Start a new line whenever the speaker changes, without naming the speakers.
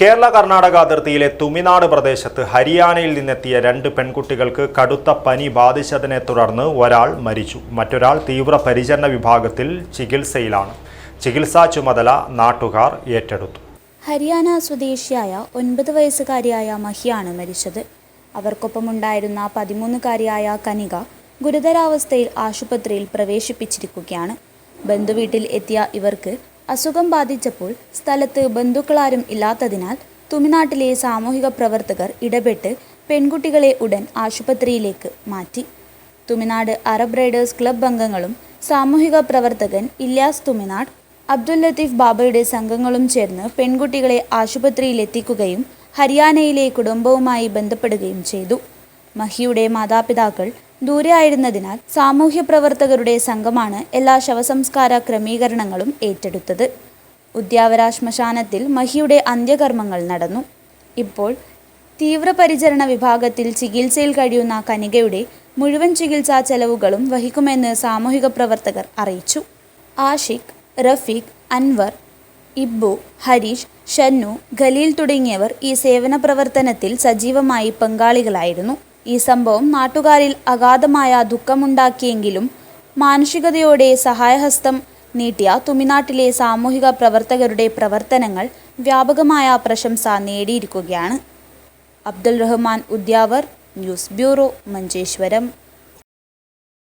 കേരള കർണാടക അതിർത്തിയിലെ തുമിനാട് പ്രദേശത്ത് ഹരിയാനയിൽ നിന്നെത്തിയ രണ്ട് പെൺകുട്ടികൾക്ക് കടുത്ത പനി ബാധിച്ചതിനെ തുടർന്ന് ഒരാൾ മരിച്ചു. മറ്റൊരാൾ തീവ്ര പരിചരണ വിഭാഗത്തിൽ ചികിത്സയിലാണ്. ചികിത്സാ ചുമതല നാട്ടുകാർ ഏറ്റെടുത്തു.
ഹരിയാന സ്വദേശിയായ ഒൻപത് വയസ്സുകാരിയായ മഹിയാണ് മരിച്ചത്. അവർക്കൊപ്പമുണ്ടായിരുന്ന പതിമൂന്നുകാരിയായ കനിക ഗുരുതരാവസ്ഥയിൽ ആശുപത്രിയിൽ പ്രവേശിപ്പിച്ചിരിക്കുകയാണ്. ബന്ധുവീട്ടിൽ എത്തിയ ഇവർക്ക് അസുഖം ബാധിച്ചപ്പോൾ സ്ഥലത്ത് ബന്ധുക്കളാരും ഇല്ലാത്തതിനാൽ തുമിനാട്ടിലെ സാമൂഹിക പ്രവർത്തകർ ഇടപെട്ട് പെൺകുട്ടികളെ ഉടൻ ആശുപത്രിയിലേക്ക് മാറ്റി. തുമിനാട് അറബ് റൈഡേഴ്സ് ക്ലബ് അംഗങ്ങളും സാമൂഹിക പ്രവർത്തകൻ ഇല്യാസ് തുമിനാട് അബ്ദുൽ ലത്തീഫ് ബാബയുടെ സംഘങ്ങളും ചേർന്ന് പെൺകുട്ടികളെ ആശുപത്രിയിലെത്തിക്കുകയും ഹരിയാനയിലെ കുടുംബവുമായി ബന്ധപ്പെടുകയും ചെയ്തു. മഹിയുടെ മാതാപിതാക്കൾ ദൂരെ ആയിരുന്നതിനാൽ സാമൂഹ്യ പ്രവർത്തകരുടെ സംഘമാണ് എല്ലാ ശവസംസ്കാര ക്രമീകരണങ്ങളും ഏറ്റെടുത്തത്. ഉദ്യാവര ശ്മശാനത്തിൽ മഹിയുടെ അന്ത്യകർമ്മങ്ങൾ നടന്നു. ഇപ്പോൾ തീവ്രപരിചരണ വിഭാഗത്തിൽ ചികിത്സയിൽ കഴിയുന്ന കനികയുടെ മുഴുവൻ ചികിത്സാ ചെലവുകളും വഹിക്കുമെന്ന് സാമൂഹിക പ്രവർത്തകർ അറിയിച്ചു. ആഷിഖ് റഫീഖ് അൻവർ ഇബ്ബു ഹരീഷ് ഷന്നു ഖലീൽ തുടങ്ങിയവർ ഈ സേവന പ്രവർത്തനത്തിൽ സജീവമായി പങ്കാളികളായിരുന്നു. ഈ സംഭവം നാട്ടുകാരിൽ അഗാധമായ ദുഃഖമുണ്ടാക്കിയെങ്കിലും മാനുഷികതയോടെ സഹായഹസ്തം നീട്ടിയ തുമിനാട്ടിലെ സാമൂഹിക പ്രവർത്തകരുടെ പ്രവർത്തനങ്ങൾ വ്യാപകമായ പ്രശംസ നേടിയിരിക്കുകയാണ്. Abdul Rahman Udyavar news bureau Manjeshwaram.